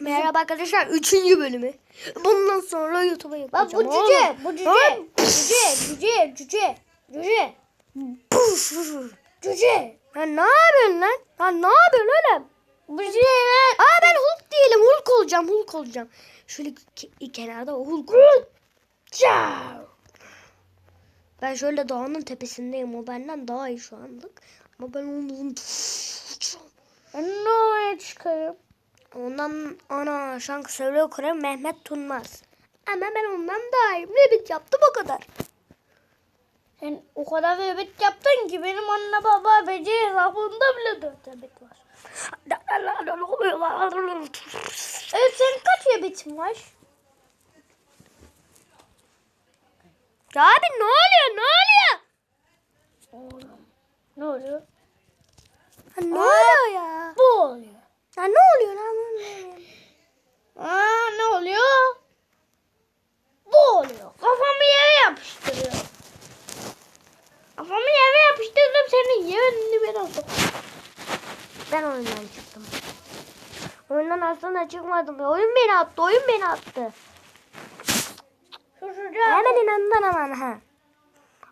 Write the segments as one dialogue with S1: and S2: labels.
S1: Merhaba arkadaşlar 3. bölümü. Bundan sonra YouTube'a
S2: Bak
S1: yapacağım.
S2: bu cüce,
S1: oğlum.
S2: bu cüce,
S1: Lan!
S2: cüce, cüce, cüce, cüce, cüce.
S1: Lan ne yapıyorsun lan? Lan ne yapıyorsun oğlum?
S2: Bu cüce lan.
S1: Aa ben Hulk değilim. Hulk olacağım. Hulk olacağım. Şöyle ke- kenarda Hulk olacağım.
S2: Ciao.
S1: Ben şöyle dağının tepesindeyim. O benden daha iyi şu anlık. Ama ben onu
S2: Ben ne çıkarım?
S1: Ondan ana şarkı söylüyor Kur'an Mehmet Tunmaz. Ama ben ondan daha iyi. Rabbit yaptım o kadar.
S2: Sen o kadar bebek yaptın ki benim anne baba beci hesabında bile dört bebek var. Evet senin kaç bebeğin var?
S1: Ya abi ne oluyor? Ne oluyor?
S2: Oğlum. Ne oluyor?
S1: Ha, ne oluyor ya?
S2: Bu oluyor.
S1: Ya ne oluyor lan?
S2: Aa ne oluyor? Bu oluyor. Kafamı yere yapıştırıyor. Kafamı yere yapıştırdım senin yerini ben aldım.
S1: Ben oyundan çıktım. Oyundan aslında çıkmadım. Oyun beni attı. Oyun beni attı. Hemen inandın hemen ha.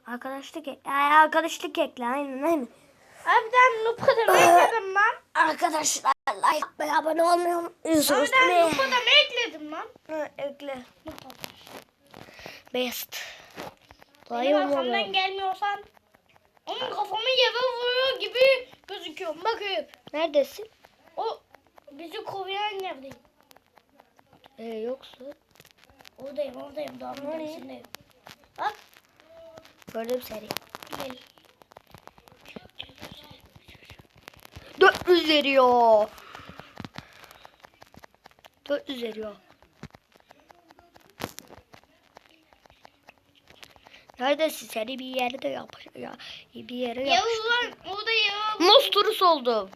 S1: Arkadaşlık ek- Ay, arkadaşlık ekle aynen aynen.
S2: Bu kadar ekledim lan.
S1: Arkadaşlar like ve abone olmayı unutmuyorsunuz değil
S2: bu
S1: mi?
S2: kadar ekledim lan.
S1: Ha, ekle. Best.
S2: Benim
S1: Dayım
S2: arkamdan gelmiyorsan onun kafamı yere vuruyor gibi gözüküyor. Bakın
S1: Neredesin?
S2: o bizi koruyan yerdeyim.
S1: Ee, yoksa.
S2: Oradayım oradayım
S1: Nereye?
S2: tanesindeyim. Bak
S1: Gördüm seni.
S2: gel.
S1: 400 veriyor. 400 veriyor. Neredesin? Seni bir yerde yap ya. Bir yere yap.
S2: Yavuz lan orada Yavuz.
S1: Mosturus oldum.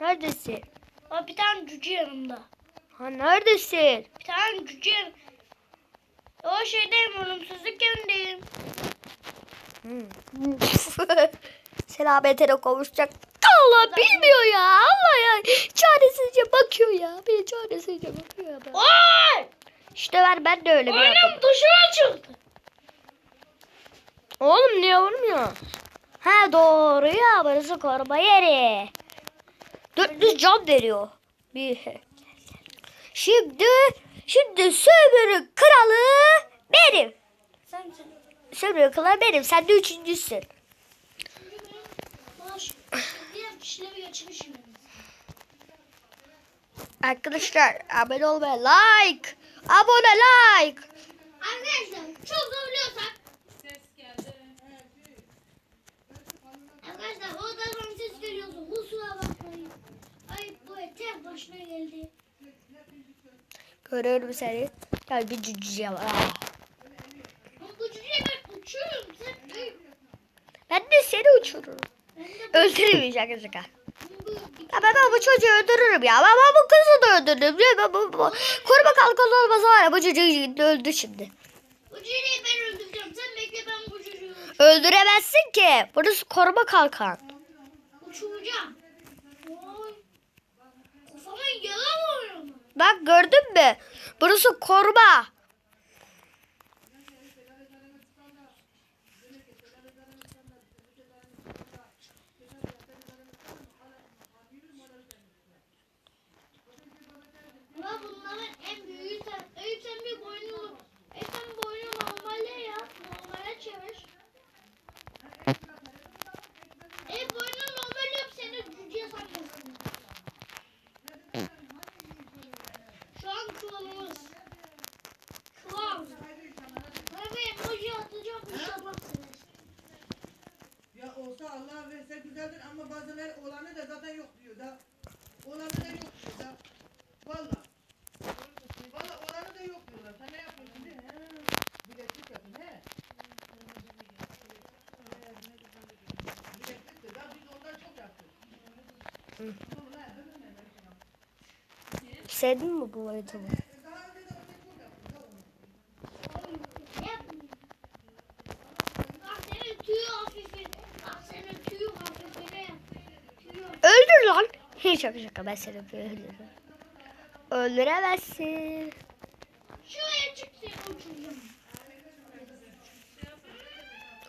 S1: Neredesin?
S2: Bak bir tane cüce yanımda.
S1: Ha neredesin?
S2: Bir tane cüce O şeydeyim ölümsüzlük evindeyim.
S1: Hmm. Selametine kavuşacak. Allah bilmiyor ya. Allah ya. Çaresizce bakıyor ya. Bir çaresizce bakıyor ya.
S2: Oy!
S1: İşte ben, ben de öyle bir.
S2: Oyunum dışarı çıktı.
S1: Oğlum niye vurmuyor? Ha doğru ya. Burası koruma yeri. 400 can veriyor. Bir. Şimdi şimdi sömürü kralı benim. Sömürü kralı benim. Sen de üçüncüsün.
S2: Kişileri geçmişim.
S1: Arkadaşlar abone olmayı like. Abone like.
S2: Arkadaşlar çok zorluyorsak. Arkadaşlar o zaman ses geliyorsa kusura bakmayın. Ay bu tek başına geldi.
S1: Görüyorum seni. Ya bir cücüye var.
S2: bu cüceyi ben uçuyorum. Sen
S1: Ben de seni uçururum. Öldüremeyecek şaka.
S2: bu,
S1: Ya ben, ben bu çocuğu öldürürüm ya. Ben, ben bu kızı da öldürürüm. Ya Ben, bu, bu, koruma kalkanı olmasa var ya bu çocuk öldü şimdi.
S2: bu cüceyi ben öldüreceğim. Sen bekle ben bu cüceyi
S1: Öldüremezsin ki. Burası koruma kalkan.
S2: uçuracağım. Kafama vuruyorum.
S1: Bak gördün mü? Burası koruma.
S2: Ulan bunların en büyüğü sen. Eyüp sen bir boynu. Eyüp sen boynu normale yap. Normale çevir. Eyüp boynu normal yap seni cüceye sanmasın. Şu an kralımız. Kral. Bana bir emoji atacağım inşallah seversin.
S3: Ya olsa Allah verse güzeldir ama bazen her olanı da zaten yok diyor da. Olanı da yok diyor da. Valla. Valla olanı da yok diyorlar. Sen ne yapıyorsun diye. He. Bileklik yapın he. Bileklik de daha biz ondan çok yaptık.
S1: Sevdin mi bu haritamı?
S3: Daha önce de ondan çok yaptık. da onu.
S2: Ne yapayım? Bak senin tüyü hafifin. Bak senin tüyü hafifine. Tüyü
S1: Öldür lan. şaka şaka ben seni öldürürüm. Öldüremezsin.
S2: Şuraya çık seni uçuracağım.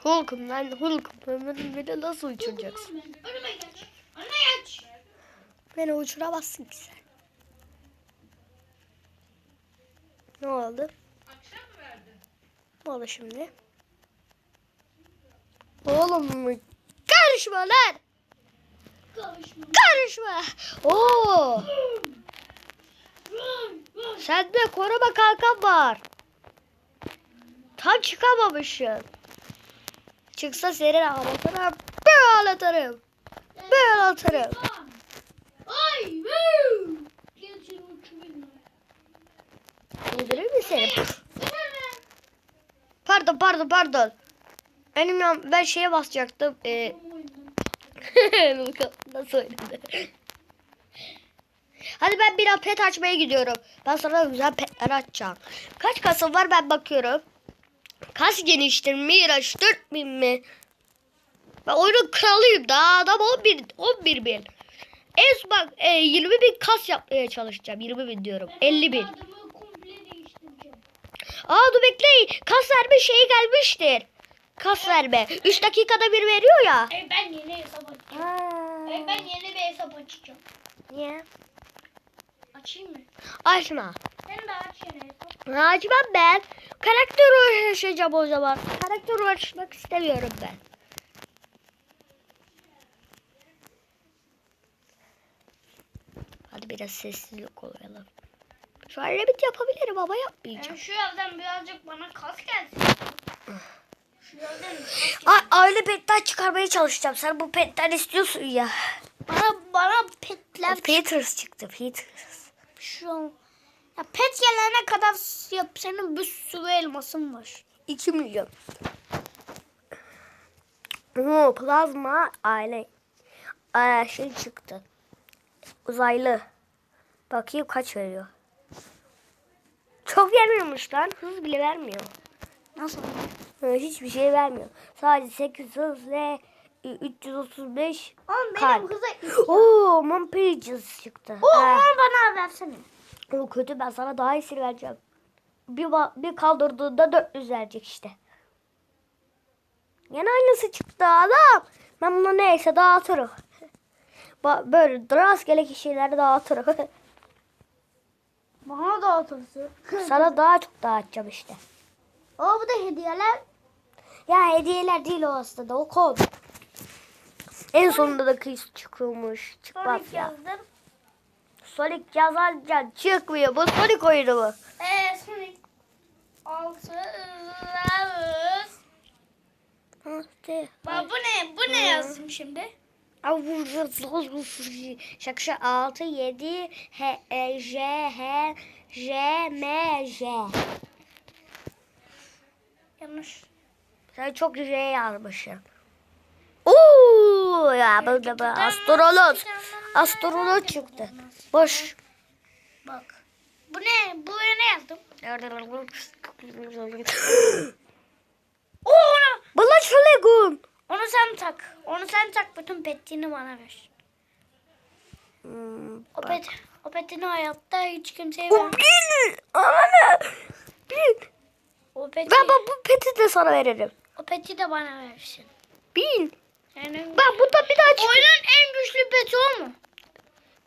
S1: Hulk'um ben Hulk'um. Beni nasıl uçuracaksın? Beni uçuramazsın ki sen. Ne oldu?
S3: Akşam mı verdin?
S1: Ne oldu şimdi? Oğlum karışma lan.
S2: Karışma.
S1: Karışma. Oo. Sende koruma kalkan var. Tam çıkamamışsın. Çıksa senin ağlatırım. Böyle atarım. Böyle atarım.
S2: Ay. woo. Gel seni uçurayım.
S1: İndirir mi seni?
S2: Önüme.
S1: Pardon pardon pardon. Benim ya- ben şeye basacaktım. Ee, Nasıl oynadı? Hadi ben bir pet açmaya gidiyorum. Ben sana güzel petler açacağım. Kaç kasım var ben bakıyorum. Kas geniştir Miraç 4000 mi? Ben oyunun kralıyım daha adam 11, 11 bin. En bak e, 20 bin kas yapmaya çalışacağım. 20 bin diyorum. 50 bin. Aa dur bekleyin. Kas verme şeyi gelmiştir. Kas verme. 3 dakikada bir veriyor ya.
S2: E ben yeni hesap açacağım. E ben yeni bir hesap açacağım.
S1: Niye?
S2: Açayım mı?
S1: Açma.
S2: Sen de aç yeni hesap.
S1: Açmam ben. Karakter uğraşacağım o zaman. Karakter uğraşmak istemiyorum ben. Hadi biraz sessizlik koyalım. Şu an rabbit yapabilirim ama yapmayacağım.
S2: Yani şu evden birazcık bana kas gelsin. Şu evden kas
S1: aile petten çıkarmaya çalışacağım. Sen bu petten istiyorsun ya.
S2: Bana, bana petler
S1: Peters çıktı. Peters.
S2: şu an. Ya pet gelene kadar yap senin bir sürü elmasın var.
S1: 2 milyon. Oo, plazma aile. Aa, şey çıktı. Uzaylı. Bakayım kaç veriyor. Çok vermiyormuş lan. Hız bile vermiyor.
S2: Nasıl?
S1: Ee, Hiçbir şey vermiyor. Sadece 8 hız ve e, 335
S2: Oğlum
S1: kalp.
S2: benim hıza...
S1: Oo, Monpages çıktı.
S2: Oo, onu bana versene.
S1: O kötü ben sana daha iyisini vereceğim. Bir, bir kaldırdığında 400 verecek işte. Yine aynısı çıktı adam. Ben bunu neyse dağıtırım. Böyle rastgele kişileri dağıtırım.
S2: Bana da atırsın.
S1: sana daha çok dağıtacağım işte.
S2: Oo bu da hediyeler.
S1: Ya hediyeler değil o aslında o kod. En sonunda da kız çıkıyormuş. Çıkmaz
S2: Sonic
S1: ya.
S2: yazdım.
S1: Sonic yazarken çıkmıyor. Bu Sonic oyunu mu?
S2: Eee Sonic. Altı. Bak bu ne? Bu ne yazdım şimdi?
S1: Şakşa 6 7 H E J H J M J.
S2: Yanlış.
S1: Sen çok J yazmışsın. Oo ya bu da bu astronot. Astronot çıktı. Boş.
S2: Bak. Bu ne? Bu ne yazdım? Oo.
S1: Bulaş Legun.
S2: Onu sen tak. Onu sen tak. Bütün petini bana ver.
S1: Hmm,
S2: O pet, o petini hayatta hiç kimseye
S1: Bu
S2: ver.
S1: bin. Ana. Bin.
S2: O peti,
S1: Ben, bu peti de sana veririm.
S2: o peti de bana versin.
S1: Bin.
S2: Yani
S1: Ben burada bir daha çık.
S2: oyunun en güçlü peti o mu?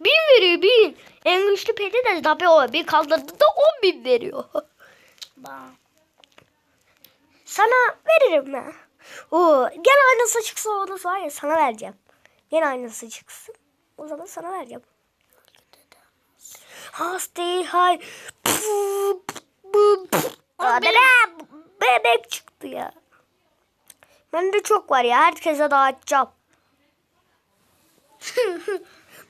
S1: Bin veriyor bin. En güçlü peti de tabii o. Bir kaldırdığında on bin veriyor.
S2: Bana.
S1: Sana veririm ben. Oo, gel aynısı çıksa onu var ya sana vereceğim. Gel aynısı çıksın. O zaman sana vereceğim. Hastay hay. Bebek çıktı ya. Bende çok var ya. Herkese dağıtacağım.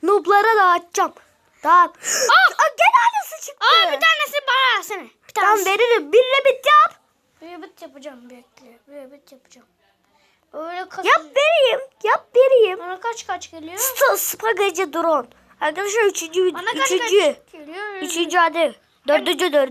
S1: Nooblara dağıtacağım. Tamam. Aa, gel aynısı çıktı.
S2: Aa bir tanesi bana versene. Bir
S1: Tamam
S2: tanesi.
S1: veririm. Bir rabbit yap.
S2: Bir bit yapacağım bekle. Bir bit yapacağım. Öyle kaç.
S1: Yap vereyim. Yap vereyim.
S2: Bana kaç kaç geliyor?
S1: St- Spaghetti drone. Arkadaşlar üçüncü,
S2: Bana kaç
S1: üçüncü,
S2: kaç geliyor?
S1: üçüncü hadi. Dördüncü, dördüncü.